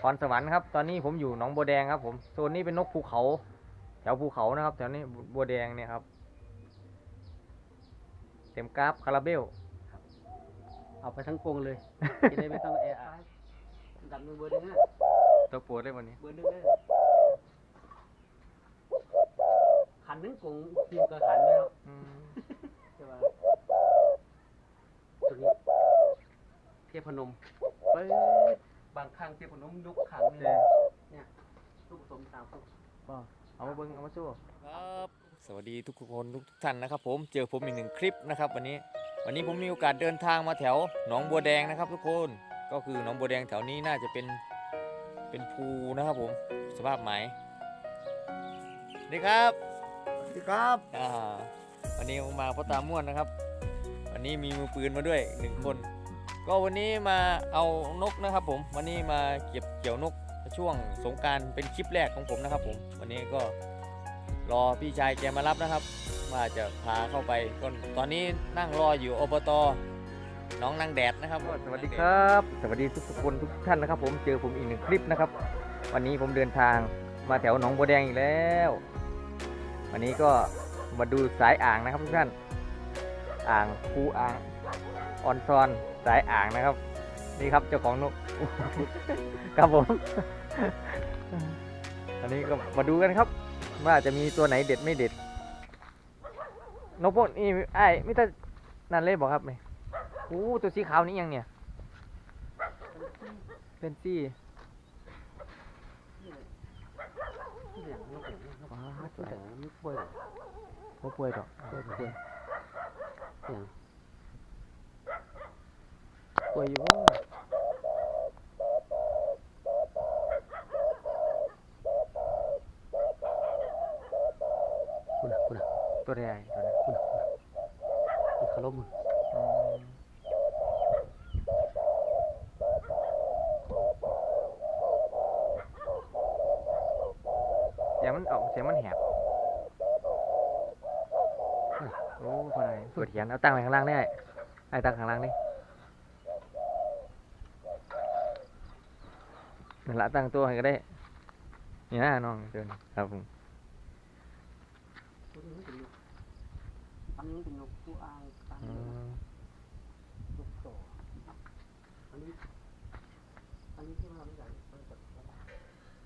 พรสวรรค์ครับ ตอนนี้ผมอยู่หนองบัวแดงครับ ผมโซนนี้เป็นนกภูเขาแถวภูเขานะครับแถวนี้บัวแดงเนี่ยครับ เต็มกราฟคาราเบลเอาไปทั้งกรงเลยจะได้ไม่ต้องแออัดดับมือเบอร์หนึ่งฮะตัวโปรดเลยวันนี้เบอร์หนึ่งเลยขันทั้งกรงทีมก็ขันเลยเนาะอืมใช่ป่ะตัวนี้เทพนมเปิด บางครั้งเทพนมลุกขังเลยเนี่ยลูกผสมสามลูกเอามาเบิ้งเอามาสู้ครับสวัสดีทุกคนทุกท่านนะครับ ผมเจอผมอีกหนึ่งคลิปนะครับ วันนี้วันนี้ผมมีโอกาสเดินทางมาแถวหนองบัวแดงนะครับ ทุกคนก็คือหนองบัวแดงแถวนี้น่าจะเป็นเป็นภูนะครับผมสภาพไหมสวัสดีครับสวัสดีครับอ่าวันนี้ผมมาพ่อตาม่วนนะครับ วันนี้มีมือปืนมาด้วยหนึ่งคน ก็วันนี้มาเอานกนะครับผม วันนี้มาเก็บเกี่ยวนกช่วงสงการเป็นคลิปแรกของผมนะครับ ผม วันนี้ก็รอพี่ชายแกมารับนะครับว่าจะพาเข้าไปก็ตอนนี้นั่งรออยู่อบตน้องนางแดดนะครับสวัสดีครับ สวัสดีทุกคนทุกท่านนะครับ ผมเจอผมอีกหนึ่งคลิปนะครับ วันนี้ผมเดินทางมาแถวหนองบัวแดงอีกแล้ว วันนี้ก็มาดูสายอ่างนะครับทุกท่าน อ่างภูอ่าง ออนซอนสายอ่างนะครับ นี่ครับเจ้าของนก ครับผม อันนี้ก็มาดูกันครับ ว่าจะมีตัวไหนเด็ดไม่เด็ด นกพวกนี้ไอ้ายมิตรนั่นเลยบอกครับนี่โอ้ตัวสีขาวนี่ยังเนี่ยเป็นซี่ที่อย่างนกอย่างนี้นกว้านวกตัวไหนนกป่วยเหรอบ่ป่วยดอกป่วยป่วยอย่างป่ วยอยู่บ่คุณคุณตัวใหญ่ตัวนั้คุณคุณอะคารมอืมเสียงมันออกเสียงมันแหบโอ้คนไหนเปิดเขียนเอาตั้งไว้ข้างล่างได้ไอ้ตั้งข้างล่างนี่นั่น ละตั้งตัวให้ก็ได้นี่นะน้องเดินครับผมอันนี้เป็นนกตัวอางตังนกต่ออันนี้อันนี้ที่ว่าไม่ใหญ่มันจะ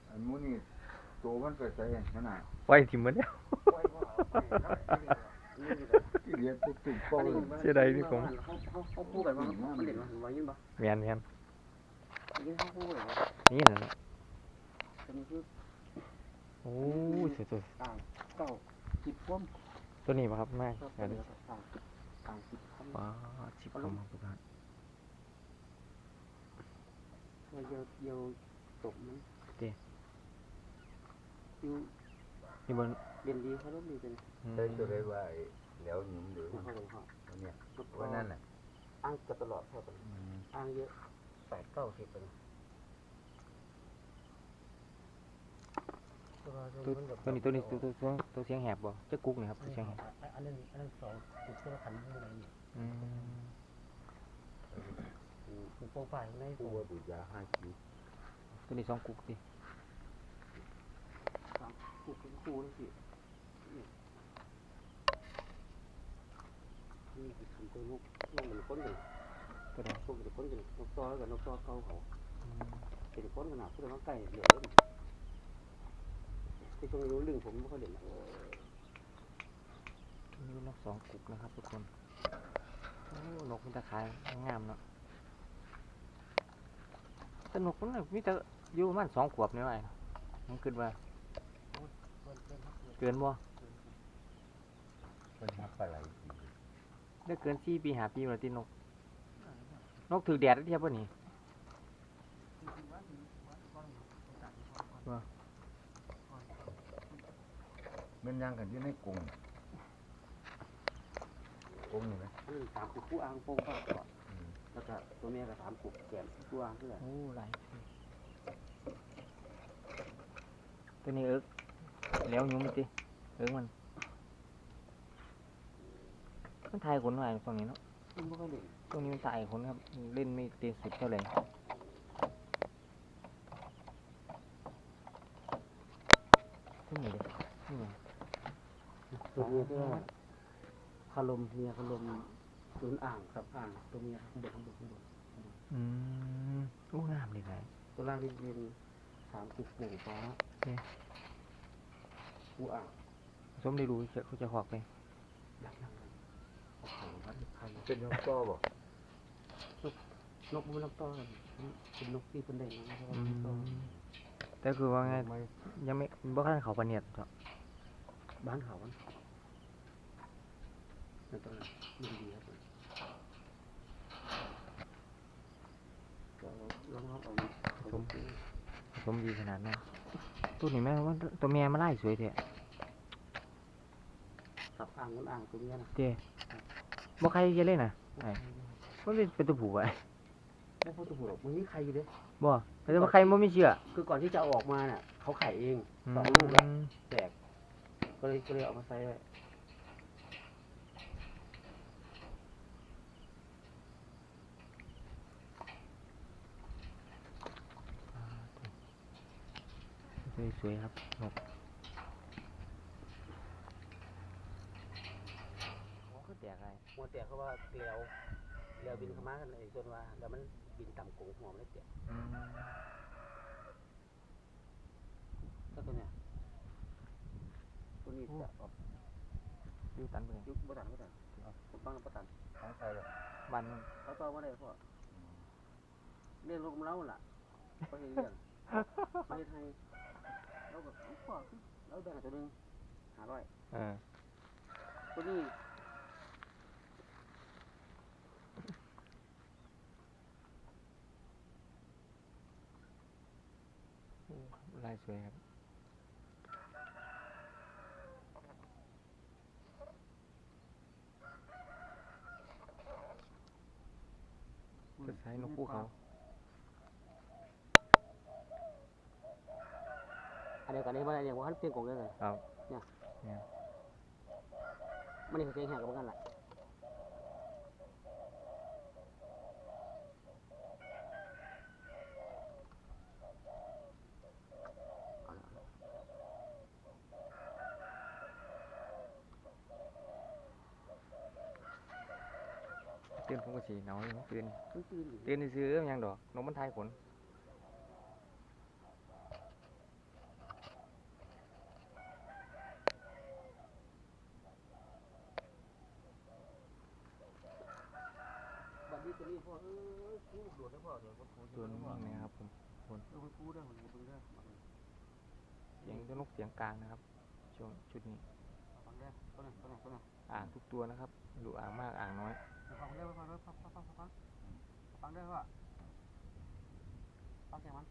อันมูนี่ตัวมันเกิดใจเห็นขนาดไว้ถิ่มมันแล้วป่วยว่านี่อยู่ที่เรียนปุ๊บตุ๊บป้อเลยเสียดายพี่ผมเขาพูดแบบว่ามันเด่นว่าหัวยิ้มปะเมียนเมียน นเขาพูดแบบว่านี่นะจะมีคือโอ้ยสวยต่างเก่าจิบพ่วมๆตัวนี้ป่ะครับแม่ก็เดี๋เป็ยวนดิต่างต่างจิบคำว้าชิบคำมาทุกท่านเราเยอะเยอะตกนั้นอยู่นี่บนเรียนดีเขาต้องดีเป็นอืม ได้ตัวได้ว่าแล้วหนุ่มหรือเขาเลยเขาเนี่ยว่าว่านั่นน่ะอ้างจะตลอดเท่ากันอืมอ้างเยอะ แปดเก้าสิบเป็นตัวตัวนี้ตัวนี้ตัวตัวตัวตัวเสียงแหบบ่เจ้ากุ๊กนี่ครับตัวเสียงแหบอันนั้นอันนั้นสองถูกตัวขันอะไรนี่อืมถูกโปรไฟล์ในผู้ตัวว่าดูดยาห้าคิวตัวนี้สองกุ๊กดิถูกคู่นี่สินี่คือขันตัวนกนกมันก้นเลย ตัวใดพวกมันก้นกันนกตัวกับนกตัวเก่าเขาอืมเป็นก้นขนาดเพื่อนว่าไก่เหลือเล่นที่ตรงรู้เรื่องผมไม่ค่อยเด่นนี่นกสองกุ๊กนะครับทุกคนโอ้นกมันตะขายงามเนาะแต่นกมันน่ะมีแต่อยู่ประมาณสองขวบนี่ไอ้ผมคิดว่าเกินบ่เป็นฮักอะไรได้เกินสี่ปีหาปีมาที่นก นกถือแดดได้เทียบป่ะนี่มันยังกันที่ในกรงกรงนี่ไหมอันนี้สามกุกผู้อ้างโป้งก็ก่อนอืมแล้วก็ตัวเมียก็สามกุกแก่ผู้อ้างเพื่อโอ้หลายตัวนี้เอิกแล้วยุ้มมันติเอิกมันมันทายขนไว้ตรงนี้เนาะ ตรงนี้มันตายคนครับ เล่นไม่เต็มสิบเท่าไหร่ที่ไหนเด็กที่ไหตัวนี้ก็คาลมเมียคาลมศูนย์อ่างครับอ่างตัวเมียข้างบนข้างบนข้างบนอืมโอ้งามเลยนะตัวล่างที่เป็นสามสิบหนึ่งฟ้าเนี่ยกูอ่างสมได้รู้เขาจะหอกไปมยังยั โอ้โหวัดใครเป็นนกก็บ่นกมันนกต้อนเป็นนกที่เป็นแดงนะครับอืนกต้อมแต่คือว่าไงไม่ยังไม่บ่คันเขาปานเนียดจ้ะบ้านเขาบ้านเขานั่นตัวนั้นมันดีครับก็ลองลองเอาเอาดูสมดีขนาดนั้นตัวนี้แม่งว่าตัวเมียมาไล่สวยเถอะสับอ่างมันอ่างตัวเมียนะเจ้ บ่ใครจะเล่นน่ะไอ้มันเป็นเป็นตัวผู้ไอ้ไม่พูดถูกหรอกมันมีใครอยู่เด้บ่แต่ว่าใครบ่มีเชื่อคือก่อนที่จะเอาออกมาเนี่ยเขาไข่เองอืสองลูกแล้วมแตกก็เลยก็เลยเอามาใส่ไว้สวยๆครับนกโอ้ คือแตกไอ้หัวแตกเขาว่าเกลียวเกลียวบินเข้ามากันไอ้ส่วนว่าแล้วมันบินต่ำกงหัวมันเลยแตกอืมก็ตัวเนี้ยตัวนี้จะออกอยู่ตันเบิ่งยุบบ่ตันบ่ตันผมฟังบ่ตันของใครล่ะบ้านเขาต่อบ่ได้พ่อเรียนลูกมนเล่าล่ะเขาเฮ็ดเรื่องไม่ให้เราก็เอาพ่อคือเราแบ่งให้ตัวหนึงห้าร้อยเออตัวนี้ ลายสวยครับจะใช้นกคู่เขาอันเดียวกันนี้บ่ได้เนี่ยว่าเปลี่ยนกงได้เลยครับมันนี่เขาเจ๊งแหกกับกันล่ะ ตื่นผมก็สีหนาวอยู่ตื่นมันตื่นอยู่ตื่นซื้อๆยังดอกนกมันทายขนบัดนี้ตัวนี้พ่อเอ้ยกูโดดได้พ่อเดี๋ยวกูตัวนี้นะครับผมเออมันกูได้มันกูได้เสียงตัวนกเสียงกลางนะครับ ช่วงชุดนี้ ฟังได้ตัวนั้นตัวนั้นตัวนั้นอ่างทุกตัวนะครับดูอ่างมากอ่างน้อย ฟังได้ฟังได้ฟังฟังฟังฟังฟังได้พ่อฟังเสียงมัน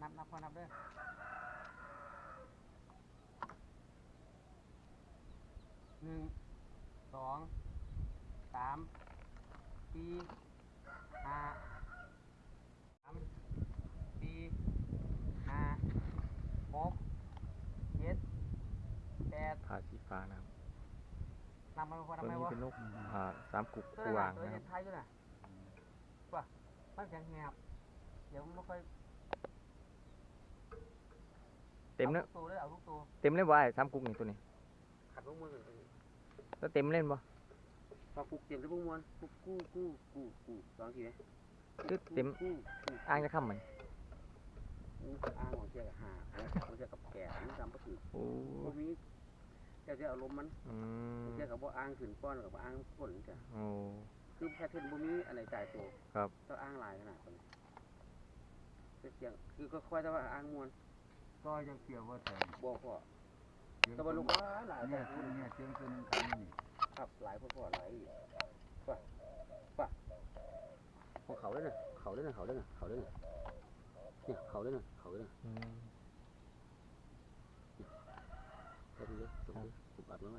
นับนับพ่อนับเด้อหนึ่งสองสามสี่ห้าสามสี่ห้าหกเจ็ดแปดผ่าสีฟ้านะครับ มันพอตัวทำไมนี้วะเป็นนกอ่าสามกุกตัวกูนั้นอ่างตัวนะคเห็รับนไทยอยู่น่ะว่าตั้งแข็งแงบเดี๋ยวมันไม่ค่อยเต็มเนอะอาทุกตัวเลยเอาทุกตัวเต็มเล่นบ่ไอ้สามกุกนี่ตัวนี้ขัดพวกมือแล้วเต็มเล่นบ่พอปลุกเต็มที่พวกมวนปลุกกู้กู้กู้กู้สองทีไหมคือเต็มกู้กู้อ่างจะค่ำมันกู้อ้างของเจ้ากับหาอ้างของเจ้ากับแก่นี่ทำก็ถือโอ้พวกนี้ เจ้าจะเอาลมมันอืมเจ้ากับว่าอ้างขึ้นก้อนกับอ้างก้นจ้ะโอ้ คือแค่เทนพวกนี้อะไรจ่ายตัวครับ ต้องอ้างหลายขนาดนี้เสียงคือก็ค่อยแต่ว่าอ้างมวนก็ยังเกี่ยวว่าแต่บอกพ่อเดี๋ยวแต่ว่าลูกว่าหลายเนี่ยพ่อเนี่ยเสียงตัวนึงกันนี่ครับหลายพ่อพ่อหลายป่ะป่ะพวกเขาด้วยนะเขาด้วยนะเขาด้วยนะเขาด้วยนะเนี่ยเขาด้วยนะเขาด้วยนะอืม เขาดูดิตรงนี้ ผมอัดไว้ไหม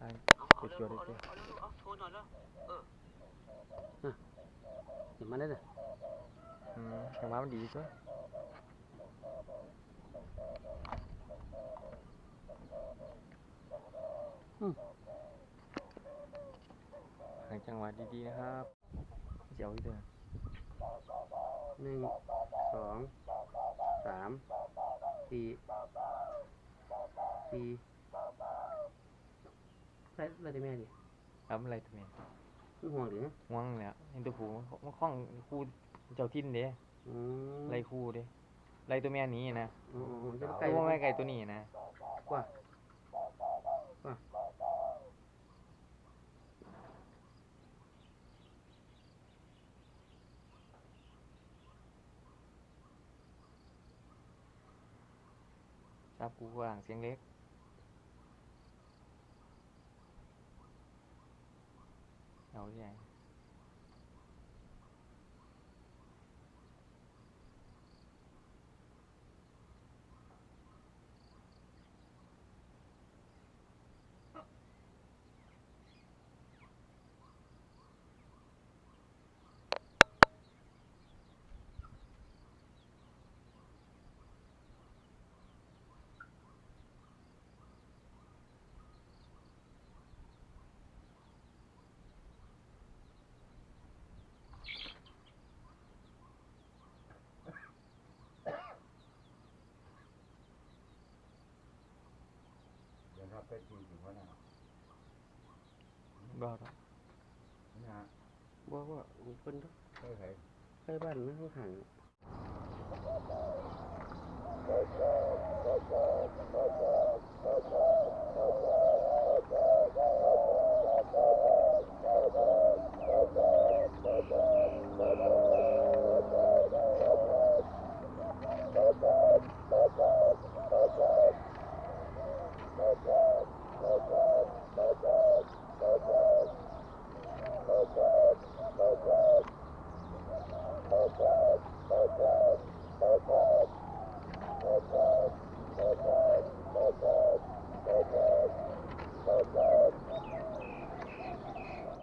อ่างเก็บตัวได้เจ้เห็นมันได้เลยอืมจังหวะมันดีซะหาจังหวะดีๆนะครับเจียวอีกเด้อหนึ่งสองสาม สี่สี่ไรไรแต่แม่ดิครับอะไรตัวเมียมันห่วงหรือห่วงแล้วเห็นตัวผูมันคล้องคู่เจ้าทินเด้อืมไล่คู่เด้ไล่ตัวเมียหนี้นะอ๋ออ๋อจะตัไก่วแม่ไก่ตัวนี้นะกว่า ค รับกูว่างเสียงเล็กเอาใหญ่ จีอยู่ว่านะบ่หรอกนะฮะบ่ว่าคนเคยเห็ใไปบ้านไม่นห่างห่ง